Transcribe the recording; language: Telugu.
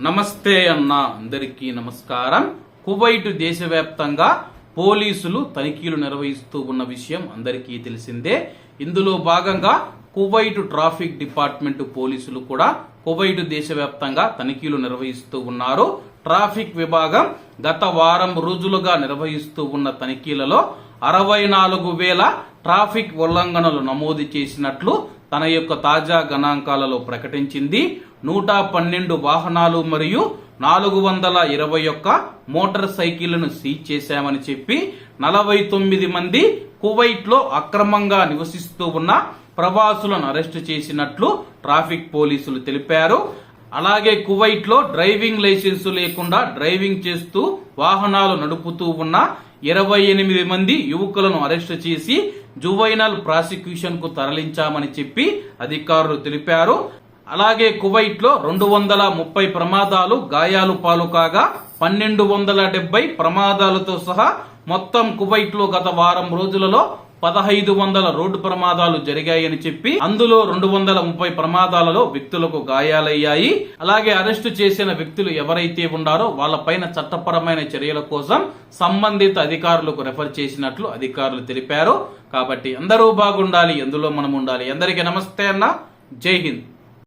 నమస్తే అన్న అందరికీ నమస్కారం. కువైట్ దేశవ్యాప్తంగా పోలీసులు తనిఖీలు నిర్వహిస్తూ ఉన్న విషయం అందరికీ తెలిసిందే. ఇందులో భాగంగా కువైట్ ట్రాఫిక్ డిపార్ట్మెంట్ పోలీసులు కూడా కువైట్ దేశవ్యాప్తంగా తనిఖీలు నిర్వహిస్తూ ఉన్నారు. ట్రాఫిక్ విభాగం గత వారం రోజులుగా నిర్వహిస్తూ ఉన్న తనిఖీలలో అరవై నాలుగు వేల ట్రాఫిక్ ఉల్లంఘనలు నమోదు చేసినట్లు తన యొక్క తాజా గణాంకాలలో ప్రకటించింది. నూట పన్నెండు వాహనాలు మరియు నాలుగు వందల ఇరవై ఒక్క మోటార్ సైకిళ్ళను సీజ్ చేశామని చెప్పి నలభై తొమ్మిది మంది కువైట్లో అక్రమంగా నివసిస్తూ ఉన్న ప్రవాసులను అరెస్టు చేసినట్లు ట్రాఫిక్ పోలీసులు తెలిపారు. అలాగే కువైట్లో డ్రైవింగ్ లైసెన్సు లేకుండా డ్రైవింగ్ చేస్తూ వాహనాలు నడుపుతూ ఉన్న ఇరవై ఎనిమిది మంది యువకులను అరెస్టు చేసి జువైనల్ ప్రాసిక్యూషన్కు తరలించామని చెప్పి అధికారులు తెలిపారు. అలాగే కువైట్లో రెండు వందల ముప్పై ప్రమాదాలు గాయాలు పాలు కాగా పన్నెండు వందల డెబ్బై ప్రమాదాలతో సహా మొత్తం కువైట్లో గత వారం రోజులలో పదహైదు వందల రోడ్డు ప్రమాదాలు జరిగాయని చెప్పి అందులో రెండు వందల ముప్పై ప్రమాదాలలో వ్యక్తులకు గాయాలయ్యాయి. అలాగే అరెస్టు చేసిన వ్యక్తులు ఎవరైతే ఉన్నారో వాళ్ళపైన చట్టపరమైన చర్యల కోసం సంబంధిత అధికారులకు రెఫర్ చేసినట్లు అధికారులు తెలిపారు. కాబట్టి అందరూ బాగుండాలి ఎందులో మనం ఉండాలి. అందరికీ నమస్తే అన్న. జై హింద్.